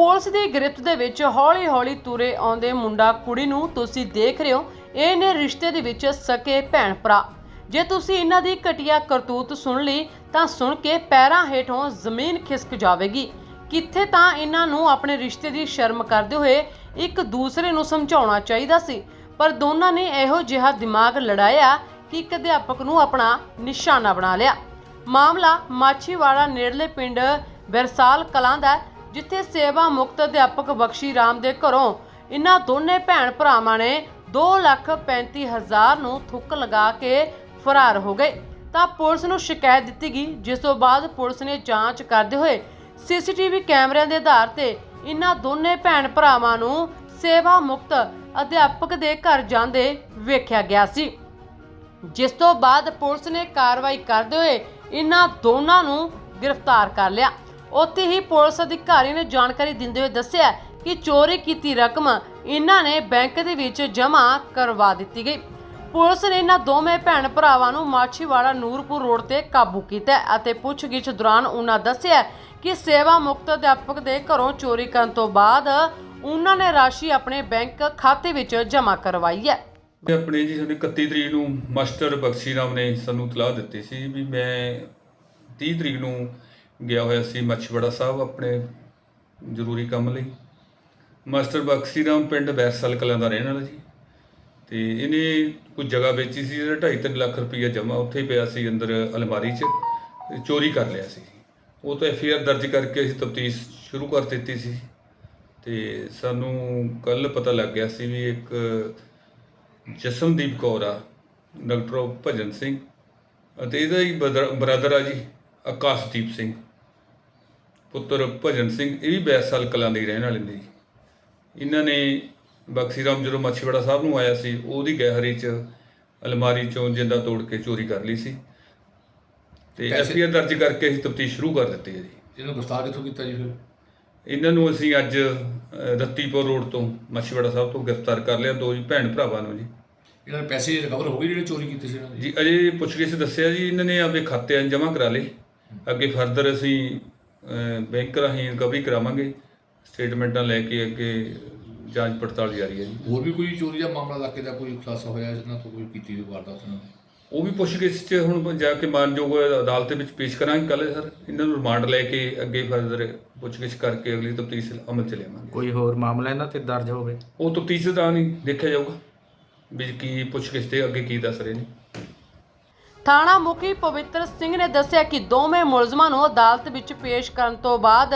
Police ਦੀ ਗ੍ਰਿਫਤ ਦੇ ਵਿੱਚ ਹੌਲੀ-ਹੌਲੀ ਤੁਰੇ ਆਉਂਦੇ ਮੁੰਡਾ ਕੁੜੀ ਨੂੰ ਤੁਸੀਂ ਦੇਖ ਰਹੇ ਹੋ, ਇਹ ਨੇ ਰਿਸ਼ਤੇ ਦੇ ਵਿੱਚ ਸਕੇ ਭੈਣ ਭਰਾ ਜੇ ਤੁਸੀਂ ਇਹਨਾਂ ਦੀ ਘਟੀਆ ਕਰਤੂਤ ਸੁਣ ਲਈ, ਤਾਂ ਸੁਣ ਕੇ ਪੈਰਾਂ ਹੇਠੋਂ ਜ਼ਮੀਨ ਖਿਸਕ ਜਾਵੇਗੀ। ਕਿੱਥੇ ਤਾਂ ਇਹਨਾਂ ਨੂੰ ਆਪਣੇ ਰਿਸ਼ਤੇ ਦੀ ਸ਼ਰਮ ਕਰਦੇ ਹੋਏ ਇੱਕ ਦੂਸਰੇ ਨੂੰ ਸਮਝਾਉਣਾ ਚਾਹੀਦਾ ਸੀ। ਪਰ ਦੋਨਾਂ ਨੇ ਇਹੋ ਜਿਹਾ ਦਿਮਾਗ ਲੜਾਇਆ ਕਿ ਇੱਕ ਅਧਿਆਪਕ ਨੂੰ ਆਪਣਾ ਨਿਸ਼ਾਨਾ ਬਣਾ ਲਿਆ। ਮਾਮਲਾ ਮਾਛੀਵਾੜਾ ਨੇੜਲੇ ਪਿੰਡ ਬਰਸਾਲ ਕਲਾਂ ਦਾ ਜਿੱਥੇ ਸੇਵਾ ਮੁਕਤ ਅਧਿਆਪਕ ਬਖਸ਼ੀ ਰਾਮ ਦੇ ਘਰੋਂ ਇਨ੍ਹਾਂ ਦੋਨੇ ਭੈਣ ਭਰਾਵਾਂ ਨੇ 235000 ਨੂੰ ਥੁੱਕ ਲਗਾ ਕੇ ਫਰਾਰ ਹੋ ਗਏ। ਤਾਂ ਪੁਲਿਸ ਨੂੰ ਸ਼ਿਕਾਇਤ ਦਿੱਤੀ ਗਈ, ਜਿਸ ਤੋਂ ਬਾਅਦ ਪੁਲਿਸ ਨੇ ਜਾਂਚ ਕਰਦੇ ਹੋਏ ਸੀਸੀਟੀਵੀ ਕੈਮਰਿਆਂ ਦੇ ਆਧਾਰ ਤੇ ਇਨ੍ਹਾਂ ਦੋਨੇ ਭੈਣ ਭਰਾਵਾਂ ਨੂੰ ਸੇਵਾ ਮੁਕਤ ਅਧਿਆਪਕ ਦੇ ਘਰ ਜਾਂਦੇ ਵੇਖਿਆ ਗਿਆ ਸੀ। ਜਿਸ ਤੋਂ ਬਾਅਦ ਪੁਲਿਸ ਨੇ ਕਾਰਵਾਈ ਕਰਦੇ ਹੋਏ ਇਨ੍ਹਾਂ ਦੋਨਾਂ ਨੂੰ ਗ੍ਰਿਫਤਾਰ ਕਰ ਲਿਆ। ਉੱਥੇ ਹੀ ਪੁਲਿਸ ਅਧਿਕਾਰੀ ਨੇ ਜਾਣਕਾਰੀ ਦਿੰਦੇ ਹੋਏ ਦੱਸਿਆ ਕਿ ਚੋਰੀ ਕੀਤੀ ਰਕਮ ਇਨ੍ਹਾਂ ਨੇ ਬੈਂਕ ਦੇ ਵਿੱਚ ਜਮ੍ਹਾਂ ਕਰਵਾ ਦਿੱਤੀ ਗਈ। ਪੁਲਿਸ ਨੇ ਇਹਨਾਂ ਦੋਵੇਂ ਭੈਣ ਭਰਾਵਾਂ ਨੂੰ ਮਾਛੀਵਾੜਾ ਨੂਰਪੁਰ ਰੋਡ ਤੇ ਕਾਬੂ ਕੀਤਾ ਅਤੇ ਪੁੱਛਗਿੱਛ ਦੌਰਾਨ ਉਹਨਾਂ ਦੱਸਿਆ ਕਿ ਸੇਵਾ ਮੁਕਤ ਅਧਿਆਪਕ ਦੇ ਘਰੋਂ ਚੋਰੀ ਕਰਨ ਤੋਂ ਬਾਅਦ ਉਹਨਾਂ ਨੇ ਰਾਸ਼ੀ ਆਪਣੇ ਬੈਂਕ ਖਾਤੇ ਵਿੱਚ ਜਮ੍ਹਾਂ ਕਰਵਾਈ ਹੈ। ਇਹ ਆਪਣੇ ਜੀ ਸਾਡੇ 31 ਤਰੀਕ ਨੂੰ ਮਾਸਟਰ ਬਖਸ਼ੀ ਰਾਮ ਨੇ ਸਾਨੂੰ ਤਲਾਹ ਦਿੱਤੀ ਸੀ ਵੀ ਮੈਂ 30 ਤਰੀਕ ਨੂੰ ਗਿਆ ਹੋਇਆ ਸੀ ਮੱਛਵੜਾ ਸਾਹਿਬ ਆਪਣੇ ਜ਼ਰੂਰੀ ਕੰਮ ਲਈ। ਮਾਸਟਰ ਬਖਸ਼ੀ ਰਾਮ ਪਿੰਡ ਬੈਰਸਲ ਕਲਾਂ ਦਾ ਰਹਿਣ ਵਾਲਾ ਜੀ। ਤੇ ਇਹਨੇ ਕੋਈ ਜਗ੍ਹਾ ਵੇਚੀ ਸੀ ਜਿਹੜਾ 2.5 ਲੱਖ ਰੁਪਈਆ ਜਮ੍ਹਾਂ ਉੱਥੇ ਹੀ ਪਿਆ ਸੀ ਅੰਦਰ ਅਲਮਾਰੀ 'ਚ ਚੋਰੀ ਕਰ ਲਿਆ ਸੀ। ਉਹ ਤੋਂ ਐਫ ਆਰ ਦਰਜ ਕਰਕੇ ਅਸੀਂ ਤਫਤੀਸ਼ ਸ਼ੁਰੂ ਕਰ ਦਿੱਤੀ ਸੀ। ਤੇ ਸਾਨੂੰ ਕੱਲ ਪਤਾ ਲੱਗ ਗਿਆ ਸੀ ਵੀ ਇੱਕ ਜਸਮਦੀਪ ਕੌਰ ਆ, ਡਾਕਟਰ ਭਜਨ ਸਿੰਘ ਅਤੇ ਇਹਦਾ ਹੀ ਬ੍ਰਦਰ ਆ ਜੀ, ਆਕਾਸ਼ਦੀਪ ਸਿੰਘ। ਪੁੱਤਰ ਭਜਨ ਸਿੰਘ ਇਹ ਵੀ ਬੈਸਾਲ ਕਲਾਂ ਦੇ ਰਹਿਣ ਵਾਲੇ ਨੇ ਜੀ। ਇਹਨਾਂ ਨੇ ਬਖਸ਼ੀ ਰਾਮ ਜਦੋਂ ਮੱਛੀਵਾੜਾ ਸਾਹਿਬ ਨੂੰ ਆਇਆ ਸੀ ਉਹਦੀ ਗਹਿਰੀ ਚ ਅਲਮਾਰੀ ਚੋਂ ਜਿੰਦਾ ਤੋੜ ਕੇ ਚੋਰੀ ਕਰ ਲਈ ਸੀ। ਤੇ ਐਫ ਪੈਸੇ- ਆਰ ਦਰਜ ਕਰਕੇ ਅਸੀਂ ਤਫਤੀਸ਼ ਸ਼ੁਰੂ ਕਰ ਦਿੱਤੀ ਹੈ ਜੀ। ਇਹਨੂੰ ਗ੍ਰਿਫਤਾਰ ਕਿੱਥੋਂ ਕੀਤਾ ਜੀ ਫਿਰ? ਇਹਨਾਂ ਨੂੰ ਅਸੀਂ ਅੱਜ ਰੱਤੀਪੁਰ ਰੋਡ ਤੋਂ ਮੱਛੀਵਾੜਾ ਸਾਹਿਬ ਤੋਂ ਗ੍ਰਿਫਤਾਰ ਕਰ ਲਿਆ ਦੋ ਜੀ ਭੈਣ ਭਰਾਵਾਂ ਨੂੰ ਜੀ। ਇਹਨਾਂ ਦੇ ਪੈਸੇ ਰਿਕਵਰ ਹੋ ਗਏ ਜਿਹੜੇ ਚੋਰੀ ਕੀਤੇ ਸੀ ਇਹਨਾਂ ਦੇ? ਜੀ ਅਜੇ ਪੁੱਛਗਿੱਛ ਦੱਸਿਆ ਜੀ ਇਹਨਾਂ ਨੇ ਆਪਦੇ ਖਾਤਿਆਂ 'ਚ ਜਮ੍ਹਾਂ ਕਰਾ ਲਏ। ਅੱਗੇ ਫਰਦਰ ਅਸੀਂ ਬੈਂਕ ਰਾਹੀਂ ਰਿਕਵਰੀ ਕਰਾਵਾਂਗੇ। ਸਟੇਟਮੈਂਟਾਂ ਲੈ ਕੇ ਅੱਗੇ ਜਾਂਚ ਪੜਤਾਲ ਜਾਰੀ ਹੈ ਜੀ। ਹੋਰ ਵੀ ਕੋਈ ਚੋਰੀ ਦਾ ਮਾਮਲਾ ਇਲਾਕੇ ਦਾ ਕੋਈ ਖੁਲਾਸਾ ਹੋਇਆ ਜਿਹਨਾਂ ਤੋਂ ਕੋਈ ਕੀਤੀ ਹੋਈ ਵਾਰਦਾਤ ਨਾਲ ਉਹ ਵੀ ਪੁੱਛਗਿੱਛ 'ਚ ਹੁਣ ਜਾ ਕੇ ਮਾਨਯੋਗ ਅਦਾਲਤ ਵਿੱਚ ਪੇਸ਼ ਕਰਾਂਗੇ ਕੱਲ੍ਹ ਸਰ। ਇਹਨਾਂ ਨੂੰ ਰਿਮਾਂਡ ਲੈ ਕੇ ਅੱਗੇ ਫਰਦਰ ਪੁੱਛਗਿੱਛ ਕਰਕੇ ਅਗਲੀ ਤਫਤੀਸ਼ ਅਮਲ 'ਚ ਲਿਆਵਾਂਗੇ। ਕੋਈ ਹੋਰ ਮਾਮਲਾ ਇਹਨਾਂ ਤੇ ਦਰਜ ਹੋਵੇ? ਉਹ ਤਫਤੀਸ਼ ਦਾ ਨਹੀਂ ਦੇਖਿਆ ਜਾਊਗਾ। ਵੀ ਕੀ ਪੁੱਛਗਿੱਛ ਤੇ ਅੱਗੇ ਕੀ ਦੱਸ ਰਹੇ ਨੇ। ਥਾਣਾ ਮੁਖੀ ਪਵਿੱਤਰ ਸਿੰਘ ਨੇ ਦੱਸਿਆ ਕਿ ਦੋਵੇਂ ਮੁਲਜ਼ਮਾਂ ਨੂੰ ਅਦਾਲਤ ਵਿੱਚ ਪੇਸ਼ ਕਰਨ ਤੋਂ ਬਾਅਦ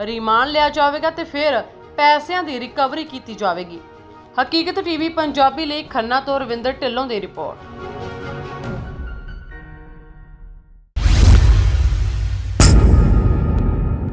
ਰਿਮਾਂਡ ਲਿਆ ਜਾਵੇਗਾ ਤੇ ਫਿਰ ਪੈਸਿਆਂ ਦੀ ਰਿਕਵਰੀ ਕੀਤੀ ਜਾਵੇਗੀ। ਹਕੀਕਤ ਟੀਵੀ ਪੰਜਾਬੀ ਲਈ ਖੰਨਾ ਤੋਂ ਰਵਿੰਦਰ ਢਿੱਲੋਂ ਦੀ ਰਿਪੋਰਟ।